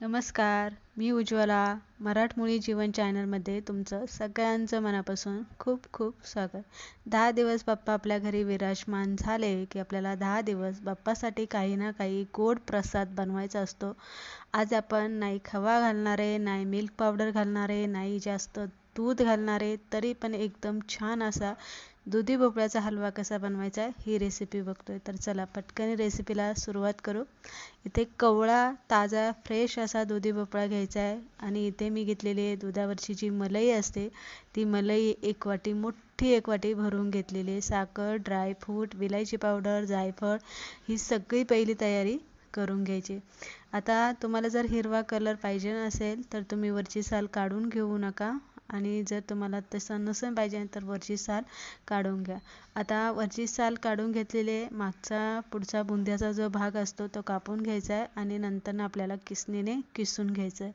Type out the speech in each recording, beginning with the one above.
नमस्कार मी उज्ज्वला मराठमोळी जीवन चॅनलमध्ये तुमचं सगळ्यांचं मनापासून खूप खूप स्वागत. दहा दिवस बाप्पा आपल्या घरी विराजमान झाले की आपल्याला दहा दिवस बाप्पासाठी काही ना काही गोड प्रसाद बनवायचा असतो. आज आपण नाही खवा घालणारे नाही मिल्क पावडर घालणारे नाही जास्त दूध घालणारे तरी पण एकदम छान असा दुधी भोपळ्याचा हलवा कसा बनवायचा ही रेसिपी बघतोय. तर चला पटकन रेसिपीला सुरुवात करू. इथे कवळा ताजा फ्रेश असा दुधी भोपळा घ्यायचा आहे आणि इथे मी घेतलेली आहे दुधावरची जी मलई असते ती मलई एक वाटी मोठी एक वाटी भरून घेतलेली आहे. साखर ड्रायफ्रूट विलायची पावडर जायफळ ही सगळी पहिली तयारी करून घ्यायची. आता तुम्हाला जर हिरवा कलर पाहिजे नसेल तर तुम्ही वरची साल काढून घेऊ नका. आणि जर तुम्हाला तसं नसेल पाहिजे तर वरची साल काढून घ्या. आता वरची साल काढून घेतलेले मागचा पुढचा बुंद्याचा जो भाग असतो तो कापून घ्यायचा आहे आणि नंतर आपल्याला किसणीने किसून घ्यायचं आहे.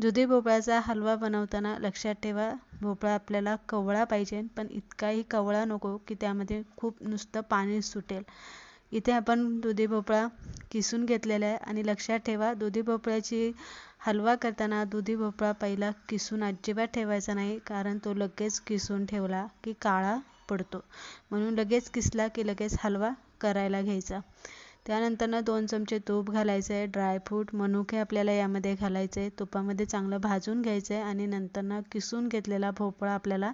दुधी भोपळ्याचा हलवा बनवताना लक्षात ठेवा भोपळा आपल्याला कवळा पाहिजे पण इतकाही कवळा नको की त्यामध्ये खूप नुसतं पाणी सुटेल. इथे आपण दुधी भोपळा किसून घेतलेला आहे आणि लक्षात ठेवा दुधी भोपळ्याची हलवा करताना दुधी भोपळा पहिला किसून अजिबात ठेवायचा नाही कारण तो लगेच किसून ठेवला की काळा पडतो. म्हणून लगेच किसला की लगेच हलवा करायला घ्यायचा. त्यानंतर दोन चमचे तूप घालायचं आहे ड्रायफ्रूट मनुके आपल्याला यामध्ये घालायचे आहे तुपामध्ये चांगलं भाजून घ्यायचं आहे आणि नंतर ना किसून घेतलेला भोपळा आपल्याला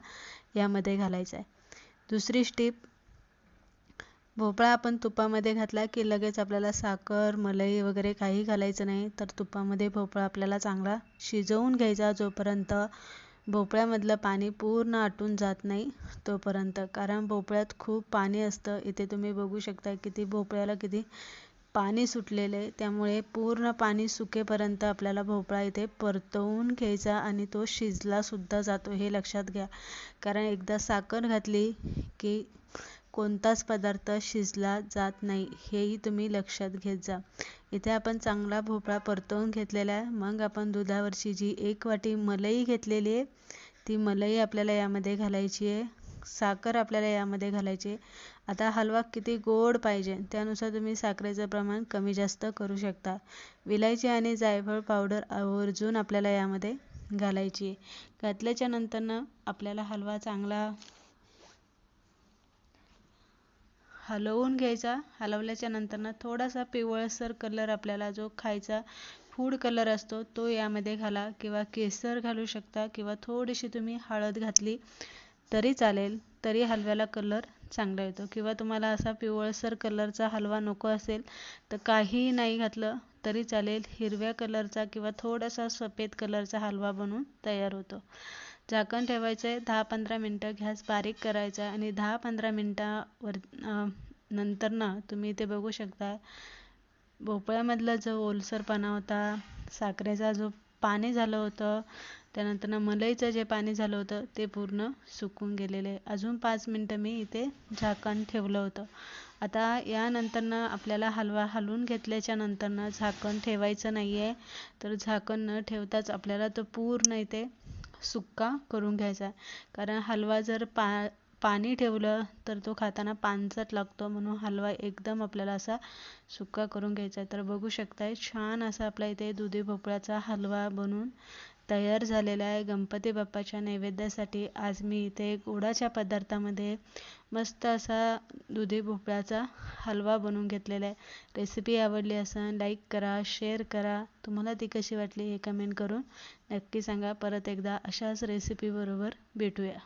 यामध्ये घालायचा आहे. दुसरी स्टीप भोपळा आपण तुपामध्ये घातला की लगेच आपल्याला साखर मलई वगैरे काही घालायचं नाही. तर तुपामध्ये भोपळा आपल्याला चांगला शिजवून घ्यायचा जोपर्यंत भोपळ्यामधलं पाणी पूर्ण आटून जात नाही तोपर्यंत. कारण भोपळ्यात खूप पाणी असतं. इथे तुम्ही बघू शकता किती भोपळ्याला किती पाणी सुटलेलं आहे. त्यामुळे पूर्ण पाणी सुकेपर्यंत आपल्याला भोपळा इथे परतवून घ्यायचा आणि तो शिजलासुद्धा जातो हे लक्षात घ्या. कारण एकदा साखर घातली की कोणताच पदार्थ शिजला जात नाही हेही तुम्ही लक्षात घेत जा. इथे आपण चांगला भोपळा परतवून घेतलेला आहे. मग आपण दुधावरची जी एक वाटी मलई घेतलेली आहे ती मलई आपल्याला यामध्ये घालायची आहे. साखर आपल्याला यामध्ये घालायची आहे. आता हलवा किती गोड पाहिजे त्यानुसार तुम्ही साखरेचं प्रमाण कमी जास्त करू शकता. विलायची आणि जायफळ पावडर आवर्जून आपल्याला यामध्ये घालायची आहे. घातल्याच्या नंतरनं आपल्याला हलवा चांगला हलवून घ्यायचा. हलवल्याच्या नंतर थोडासा पिवळसर कलर आपल्याला जो खायचा फूड कलर असतो तो यामध्ये घाला किंवा केसर घालू शकता किंवा थोडीशी तुम्ही हळद घातली तरी चालेल तरी हलव्याला कलर चांगला येतो. किंवा तुम्हाला असा पिवळसर कलरचा हलवा नको असेल तर काहीही नाही घातलं तरी चालेल हिरव्या कलरचा किंवा थोडासा सफेद कलरचा हलवा बनवून तयार होतो. झाकण ठेवायचं आहे दहा पंधरा मिनटं घ्यास बारीक करायचा आणि दहा पंधरा मिनटावर नंतर ना तुम्ही इथे बघू शकता. भोपळ्यामधला जो ओलसरपणा होता साखरेचा जो पाणी झालं होतं त्यानंतर मलईचं जे पाणी झालं होतं ते पूर्ण सुकून गेलेले. आहे अजून पाच मिनटं मी इथे झाकण ठेवलं होतं. आता यानंतरनं आपल्याला हलवा हलवून घेतल्याच्या नंतरनं झाकण ठेवायचं नाही आहे तर झाकण न ठेवताच आपल्याला तो पूर्ण इथे सुक्का करून घ्यायचा. कारण हलवा जर पा पाणी ठेवलं तर तो खाताना पांचट लागतो म्हणून हलवा एकदम आपल्याला असा सुक्का करून घ्यायचा आहे. तर बघू शकताय छान असा आपला इथे दुधी भोपळ्याचा हलवा बनवून तयार झालेला आहे. गणपती बाप्पाच्या नैवेद्यासाठी आज मी इथे गोडाच्या पदार्थामध्ये मस्त असा दुधी भोपळ्याचा हलवा बनवून घेतलेला आहे. रेसिपी आवडली असेल लाईक करा शेअर करा. तुम्हाला ती कशी वाटली हे कमेंट करून नक्की सांगा. परत एकदा अशाच रेसिपीबरोबर भेटूया.